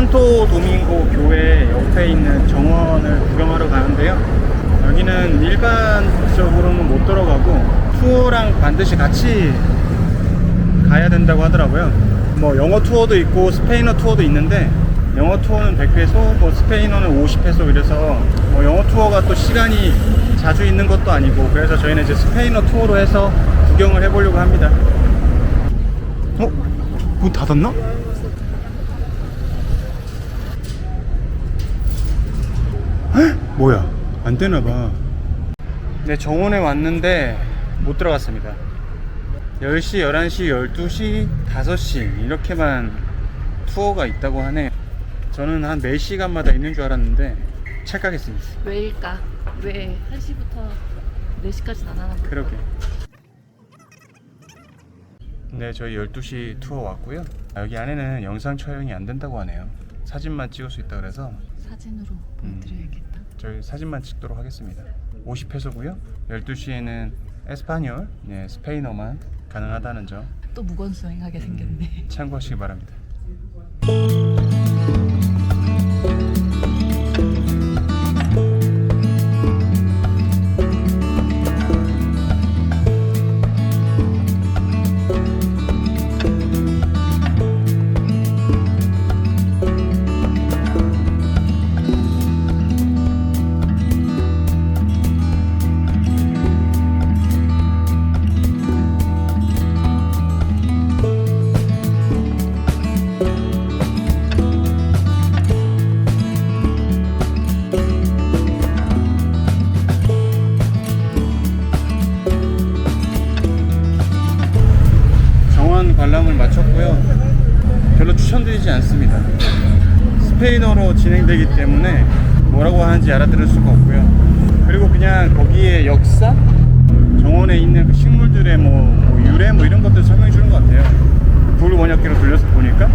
산토 도밍고 교회 옆에 있는 정원을 구경하러 가는데요. 여기는 일반적으로는 못 들어가고 투어랑 반드시 같이 가야 된다고 하더라고요. 뭐 영어 투어도 있고 스페인어 투어도 있는데 영어 투어는 100페소, 뭐 스페인어는 50페소 이래서 뭐 영어 투어가 또 시간이 자주 있는 것도 아니고 그래서 저희는 이제 스페인어 투어로 해서 구경을 해보려고 합니다. 어? 문 닫았나? 헉? 뭐야? 안 되나 봐. 네, 정원에 왔는데 못 들어갔습니다. 10시, 11시, 12시, 5시 이렇게만 투어가 있다고 하네요. 저는 한 4시간마다 있는 줄 알았는데 착각했습니다. 왜일까? 왜 1시부터 4시까지 안 하는 거야? 그러게. 네, 저희 12시 투어 왔고요. 아, 여기 안에는 영상 촬영이 안 된다고 하네요. 사진만 찍을 수 있다 그래서 사진으로 보여드려야겠다. 저희 사진만 찍도록 하겠습니다. 50페소고요. 12시에는 에스파뇰, 네, 스페인어만 가능하다는 점 또 무건수행하게 생겼네. 참고하시기 바랍니다. 진행되기 때문에 뭐라고 하는지 알아들을 수가 없고요. 그리고 그냥 거기에 역사, 정원에 있는 그 식물들의 뭐, 뭐 유래 뭐 이런 것들 설명해 주는 것 같아요. 불 원역기로 돌려서 보니까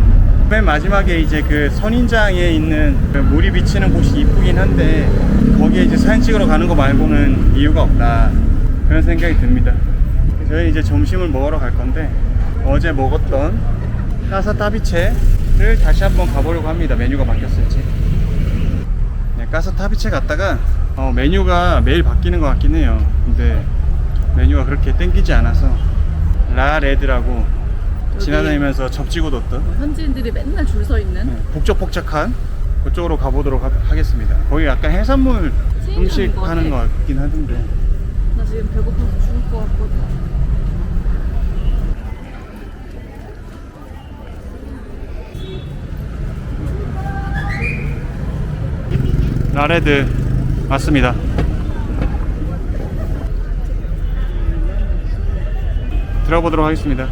맨 마지막에 이제 그 선인장에 있는 그 물이 비치는 곳이 이쁘긴 한데 거기에 이제 사진 찍으러 가는 거 말고는 이유가 없다 그런 생각이 듭니다. 저희 이제 점심을 먹으러 갈 건데 어제 먹었던 까사 타비체를 다시 한번 가보려고 합니다. 메뉴가 바뀌었을지. 네, 까사 타비체 갔다가 어, 메뉴가 매일 바뀌는 것 같긴 해요. 근데 메뉴가 그렇게 땡기지 않아서 라레드라고 지나다니면서 접지고 뒀던 현지인들이 맨날 줄 서 있는 네, 복잡복잡한 그쪽으로 가보도록 하, 하겠습니다. 거기 약간 해산물 음식 것 하는 것. 같긴 하던데. 나 지금 배고파서 죽을 것 같거든. 라레드 맞습니다. 들어보도록 하겠습니다.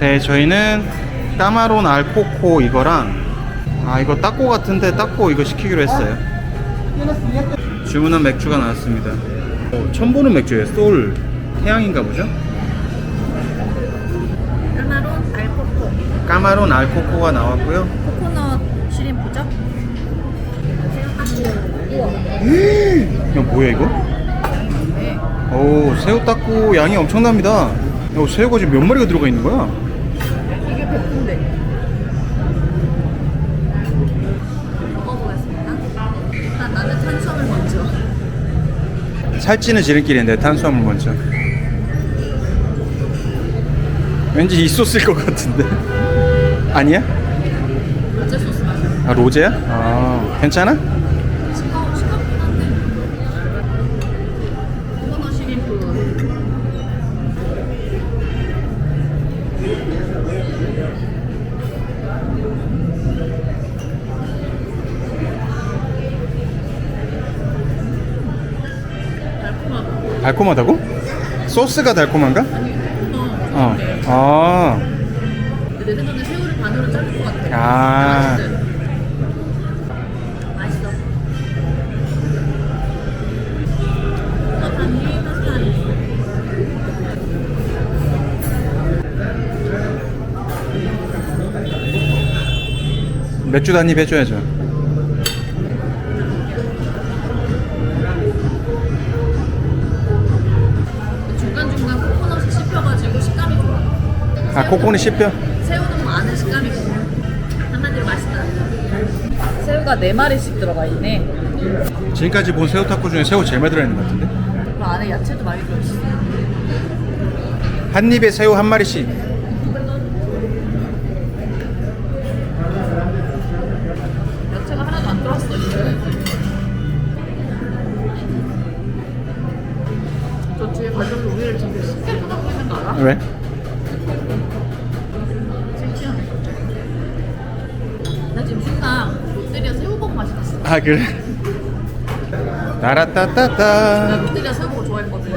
네, 저희는 까마론 알코코 이거랑 아 이거 따꼬 같은데 따꼬 이거 시키기로 했어요. 주문한 맥주가 나왔습니다. 어, 처음 보는 맥주예요. 소울 태양인가 보죠? 까마론 알코코가 나왔고요. 코코넛 시림프죠? 이거 뭐야 이거? 네. 오 새우 닦고 양이 엄청납니다. 야, 새우가 지금 몇 마리가 들어가 있는 거야? 이게 베푼데. 먹어보겠습니다. 일단 나는 탄수화물 먼저. 살찌는 지름길인데 탄수화물 먼저. 왠지 있었을 것 같은데. 아니야? 로제 소스. 아 로제야? 아 괜찮아? 싱거, 싱겁긴 한데. 코코넛 시림프. 달콤하고. 달콤하다고? 소스가 달콤한가? 코코넛. 어. 네. 아. 내 생각에 새우를 반으로 자를 것 같아. 아. 맛있어. 맥주 단입 해줘야죠. 중간중간 코코넛이 씹혀가지고 식감이 좋아. 아 코코는 씹혀? 새우가 네 마리씩 들어가 있네. 지금까지 본 새우 타코 중에 새우 제일 많이 들어있는 것 같은데? 그 안에 야채도 많이 들어있어. 한 입에 새우 한 마리씩 야채가 하나도 안 들어왔어 이제. 저 뒤에 가져올 우유를 지금 쉽게 쏟아고 있는 거 알아? 왜? 아 그래? 나 따라따따따 롯데리아 새우버거 좋아했거든.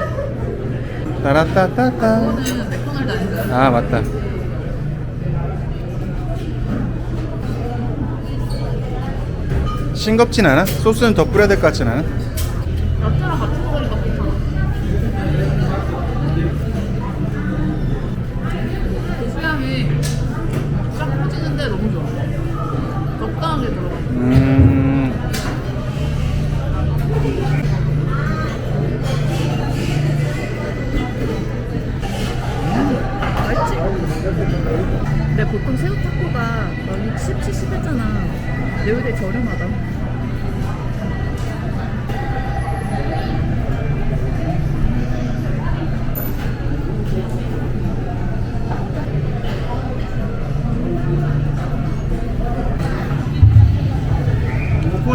따라따따따 그거는 맥도날드 아닌가요? 아 맞다 싱겁진 않아? 소스는 더 뿌려야 될 것 같진 않아? 야채랑 같이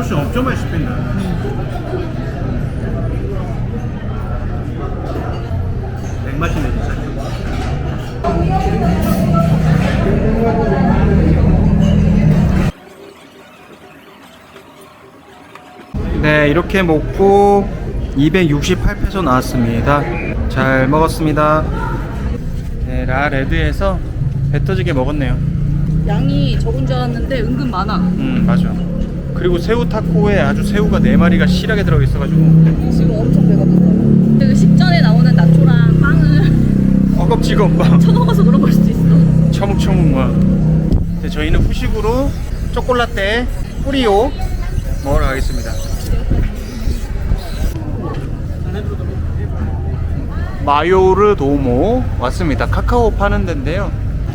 포커스 엄청 씹힌다. 맥맛이네 진짜 네 이렇게 먹고 268페소 나왔습니다. 잘 먹었습니다. 네 라 레드에서 배 터지게 먹었네요. 양이 적은 줄 알았는데 은근 많아. 음 맞아 그리고 새우 타코에 아주 새우가 4마리가 실하게 들어있어가지고. 지금 엄청 배가 불러. 그 식전에 나오는 나초랑 빵을 어겁지가 없다 쳐먹어서 그런 걸 수도 있어. 처묵처묵 막. 네, 저희는 후식으로 초콜라떼 뿌리오 먹으러 가겠습니다. 마요르 도모 왔습니다. 카카오 파는 데인데요.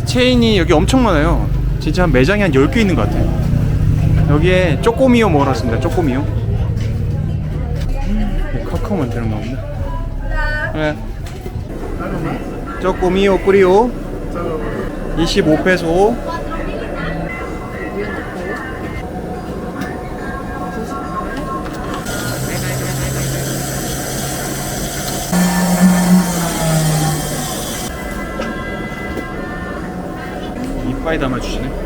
체인이 여기 엄청 많아요. 진짜 한 매장이 한 10개 있는 것 같아요 여기에 왔습니다 쪼꼬미오 네, 카카오만 되는 거 없나? 네. 쪼꼬미오 뿌리오 25페소 이빨에 담아주시네 네.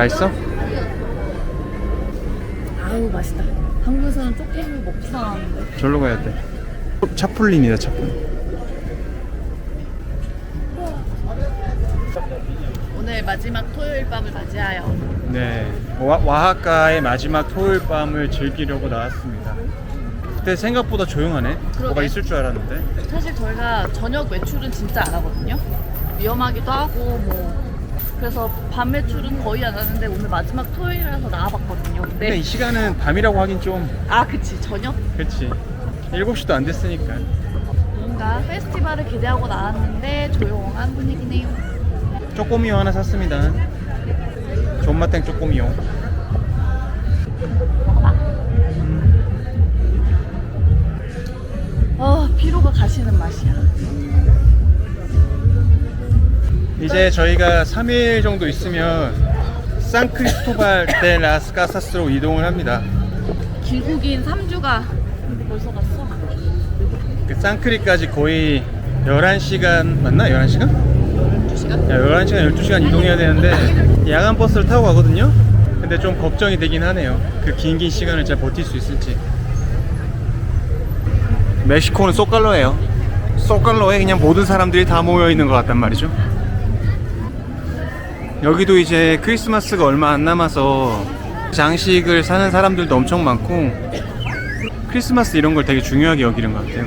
맛있어? 아유 맛있다. 한국에서는 먹지도 않았는데. 절로 가야 돼 차플린이다 차플린 오늘 마지막 토요일 밤을 맞이하여 네, 와, 와하카의 마지막 토요일 밤을 즐기려고 나왔습니다. 그때 생각보다 조용하네. 뭐가 있을 줄 알았는데. 사실 저희가 저녁 외출은 진짜 안 하거든요. 위험하기도 하고 뭐 그래서 밤 외출은 거의 안 하는데 오늘 마지막 토요일이라서 나와봤거든요. 근데 근데 이 시간은 밤이라고 하긴 좀 아 그치 저녁 그렇지. 7시도 안 됐으니까. 뭔가 페스티벌을 기대하고 나왔는데 조용한 분위기네요. 쪼꼬미요 하나 샀습니다. 존맛탱 쪼꼬미요. 아 피로가 가시는 맛이야. 이제 저희가 3일 정도 있으면 산크리스토발 데 라스 카사스로 이동을 합니다. 길고 긴 3주가 벌써 갔어. 그 산크리까지 거의 11시간 맞나? 11시간? 2시간? 11시간, 12시간 이동해야 되는데 야간 버스를 타고 가거든요? 근데 좀 걱정이 되긴 하네요. 그 긴 긴 시간을 잘 버틸 수 있을지. 멕시코는 소칼로예요. 소칼로에 그냥 모든 사람들이 다 모여 있는 것 같단 말이죠. 여기도 이제 크리스마스가 얼마 안 남아서 장식을 사는 사람들도 엄청 많고 크리스마스 이런 걸 되게 중요하게 여기는 것 같아요.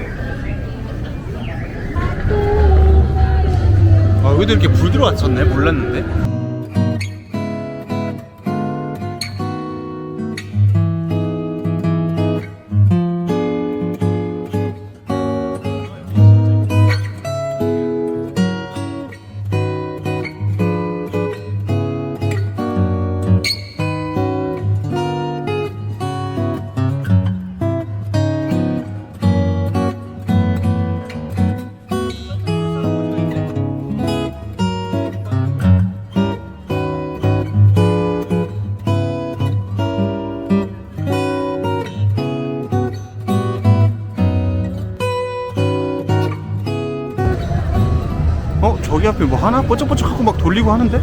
아, 여기도 이렇게 불 들어왔었네? 몰랐는데. 앞에 뭐 하나 뽀짝뽀짝하고 막 돌리고 하는데?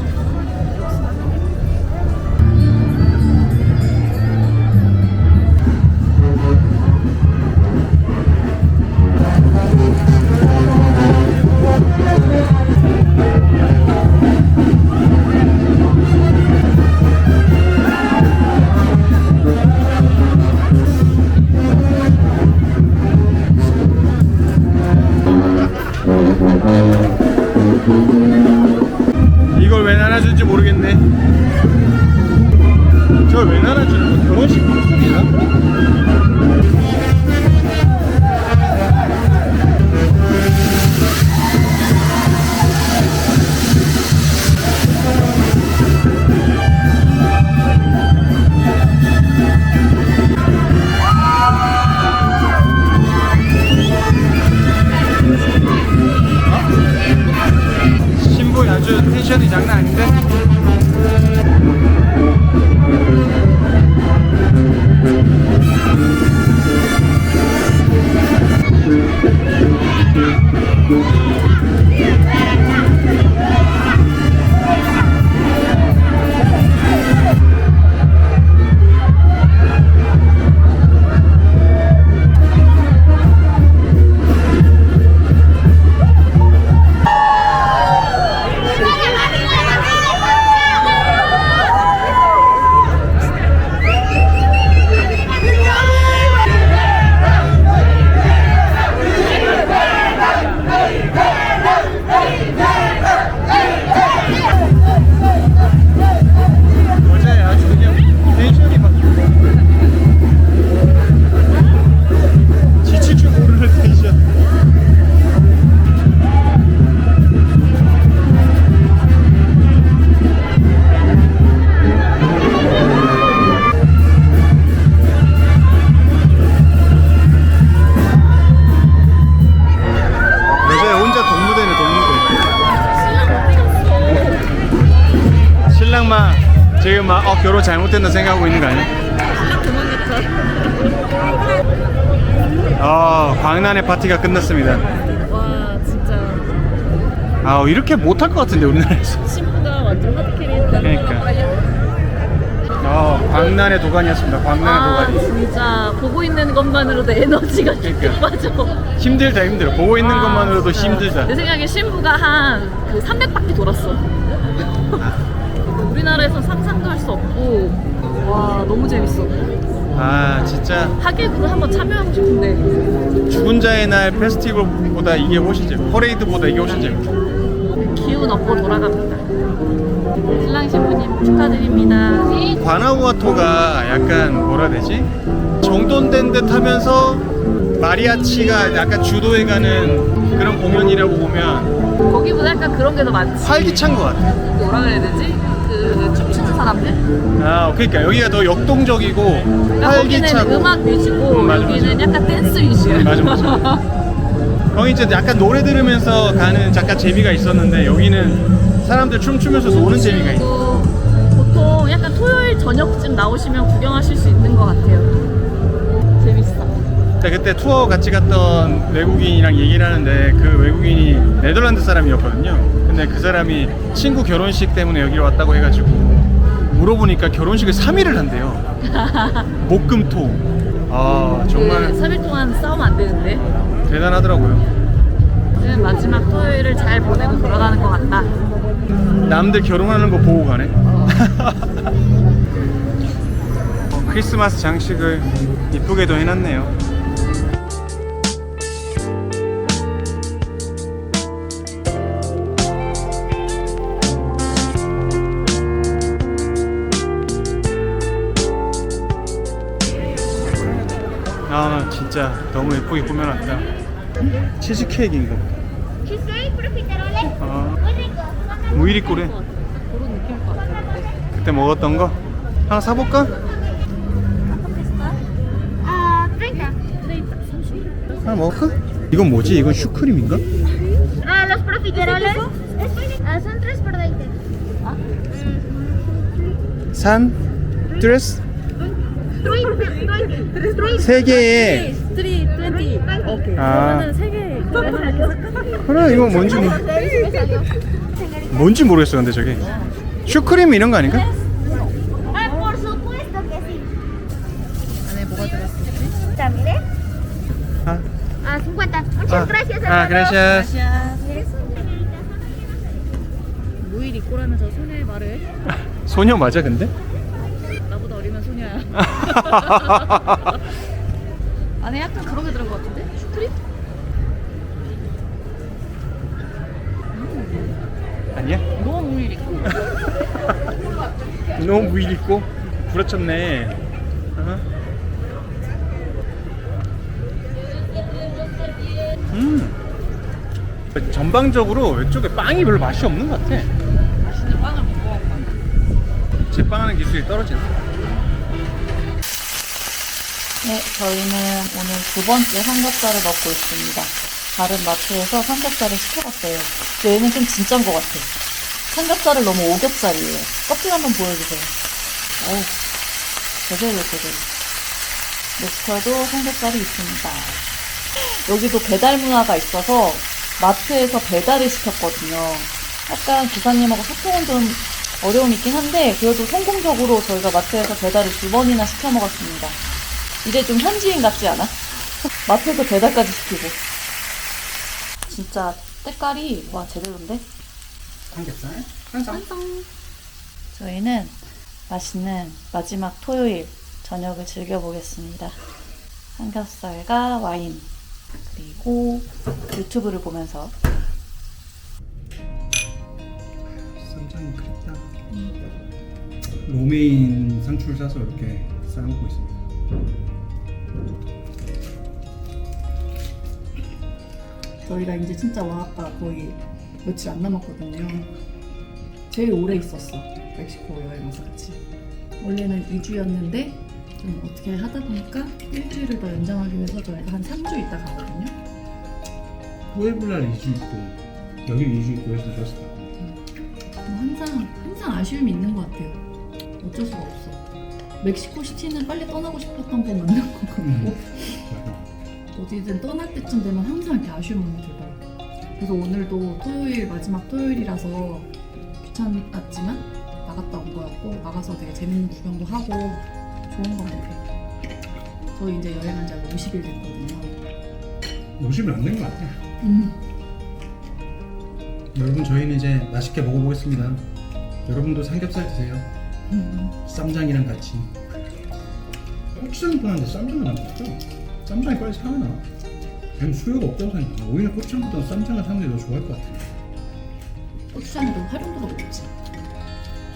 잘못됐나 생각하고 있는 거 아니야? 어, 광란의 파티가 끝났습니다. 와 진짜 아, 이렇게 못할 것 같은데 우리나라에서. 신부가 완전 핫캐리 했다. 그러니까. 어, 광란의 도가니였습니다. 광란의 아 도가니. 진짜 보고 있는 것만으로도 에너지가 그러니까. 빠져. 힘들다 힘들어. 보고 있는 아, 것만으로도 진짜. 힘들다. 내 생각에 신부가 한 그 300바퀴 돌았어. 우리나라에서 상상도 할 수 없고 와 너무 재밌어. 아, 진짜 하객으로 한번 참여하고 싶은데 죽은 자의 날 페스티벌보다 이게 훨씬 재밌. 퍼레이드보다 이게 훨씬 재밌어. 기운 얻고 돌아갑니다. 신랑 신부님 축하드립니다. 과나우아토가 약간 뭐라 되지? 정돈된 듯 하면서 마리아치가 약간 주도해 가는 그런 공연이라고 보면 거기보다 약간 그런 게 더 많지. 활기찬 것 같아. 뭐라 그래야 되지? 사람들? 아, 그러니까 여기가 더 역동적이고 그러니까 거기는 활기차고 음악 위주고 음, 맞아, 여기는. 약간 댄스 위주야. 맞아, 맞아. 거기 이제 약간 노래 들으면서 가는 잠깐 재미가 있었는데 여기는 사람들 춤추면서 노는 재미가 있어. 그리고 보통 약간 토요일 저녁쯤 나오시면 구경하실 수 있는 것 같아요. 재밌어. 근데 그때 투어 같이 갔던 외국인이랑 얘기를 하는데 그 외국인이 네덜란드 사람이었거든요. 근데 그 사람이 친구 결혼식 때문에 여기로 왔다고 해가지고 물어보니까 결혼식을 3일을 한대요. 목금토. 아 정말 그 3일 동안 싸우면 안 되는데. 대단하더라고요. 지금 마지막 토요일을 잘 보내고 돌아가는 것 같다. 남들 결혼하는 거 보고 가네. 어. 어, 크리스마스 장식을 이쁘게도 해놨네요. 아 진짜 너무 예쁘게 꾸며놨다. 치즈 케이크인가? Cheesecake, profiteroles. 아. 무이리 같아. 그때 먹었던 거 하나 사볼까? 30. 하나 먹을까? 이건 뭐지? 이건 슈크림인가? Los profiteroles son 3 por 20. 산 드레스 20. 20. 세 개에 스트리 20. 오케이. 아. 그러면은 세 개. 그래 이거 뭔지 뭐. 뭔지 모르겠어 근데 저게 슈크림 이런 거 아닌가? Ah, por supuesto que sí. 아, A 50. Muchas 아, gracias, 아 hermano. gracias Mire, señorita. 무일 입고 라면서 소녀의 말을 해? 소녀 맞아 근데? 나보다 어리면 소녀야 안에 약간 그런 게 들은 것 같은데? 슈크림? 아니야? 너무 무일 입고. 너무 무일 있고? 부러쳤네. 어? 음. 전방적으로 이쪽에 빵이 별로 맛이 없는 것 같아. 맛있는 빵을 못 먹었고 제빵하는 기술이 떨어지네 네, 저희는 오늘 두 번째 삼겹살을 먹고 있습니다. 다른 마트에서 삼겹살을 시켜봤어요. 근데 얘는 좀 진짜인 것 같아. 삼겹살을 너무 오겹살이에요. 껍질 한번 보여주세요. 어우, 제대로 제대로. 멕시코에도 삼겹살이 있습니다. 여기도 배달 문화가 있어서 마트에서 배달을 시켰거든요. 약간 기사님하고 소통은 좀 어려움이 있긴 한데 그래도 성공적으로 저희가 마트에서 배달을 두 번이나 시켜 먹었습니다. 이제 좀 현지인 같지 않아? 마트에서 배달까지 시키고. 진짜 때깔이 와 제대로인데? 삼겹살 한상 저희는 맛있는 마지막 토요일 저녁을 즐겨보겠습니다. 삼겹살과 와인 그리고 유튜브를 보면서 쌈장이 그립다 로메인 상추를 싸서 이렇게 싸먹고 있습니다 저희가 이제 진짜 와아까 거의 며칠 안 남았거든요. 제일 오래 있었어. 멕시코 여행 와서 같이. 원래는 2주였는데 좀 어떻게 하다 보니까 일주일을 더 연장하기 위해서 저희가 한 3주 있다 가거든요. 후에블랄 2주 있고 여기 2주 있고 해서 좋았을 것 같아요 뭐 항상 항상 아쉬움이 있는 것 같아요. 어쩔 수가 없어. 멕시코 시티는 빨리 떠나고 싶었던 게 맞는 것 같고. 어디든 떠날 때쯤 되면 항상 이렇게 아쉬운 마음이 들더라고. 그래서 오늘도 토요일 마지막 토요일이라서 귀찮았지만 나갔다 온 거였고 나가서 되게 재밌는 구경도 하고 좋은 것 같아요. 저희 이제 여행한 지한 50일 됐거든요. 50일 안된 것 같아요 음. 여러분 저희는 이제 맛있게 먹어보겠습니다 여러분도 삼겹살 드세요 음. 쌈장이랑 같이 고추장이 뻔한데 쌈장은 안 먹죠? 쌈장이 빨리 살아나 얘는 수요가 없다고 생각해 오히려 고추장보다 쌈장을 사는 게 더 좋아할 것 같아 고추장이 더 활용도가 높지.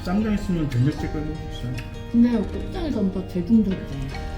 쌈장 있으면 된장찌개 끓여 먹을 수 있어요 근데 고추장이 전부 다 대중적이잖아.